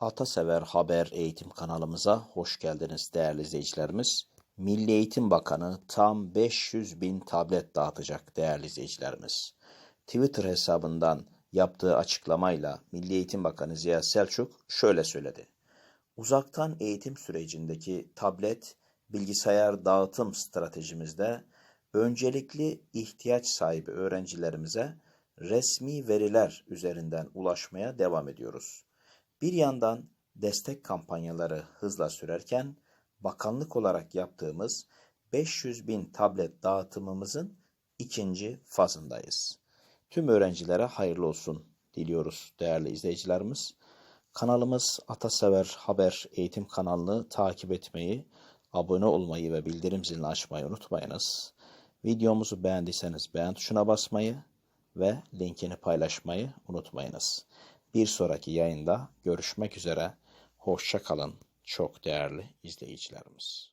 Atasever Haber Eğitim kanalımıza hoş geldiniz değerli izleyicilerimiz. Milli Eğitim Bakanı tam 500 bin tablet dağıtacak değerli izleyicilerimiz. Twitter hesabından yaptığı açıklamayla Milli Eğitim Bakanı Ziya Selçuk şöyle söyledi. Uzaktan eğitim sürecindeki tablet, bilgisayar dağıtım stratejimizde öncelikli ihtiyaç sahibi öğrencilerimize resmi veriler üzerinden ulaşmaya devam ediyoruz. Bir yandan destek kampanyaları hızla sürerken bakanlık olarak yaptığımız 500 bin tablet dağıtımımızın ikinci fazındayız. Tüm öğrencilere hayırlı olsun diliyoruz değerli izleyicilerimiz. Kanalımız Atasever Haber Eğitim kanalını takip etmeyi, abone olmayı ve bildirim zilini açmayı unutmayınız. Videomuzu beğendiyseniz beğen tuşuna basmayı ve linkini paylaşmayı unutmayınız. Bir sonraki yayında görüşmek üzere. Hoşça kalın çok değerli izleyicilerimiz.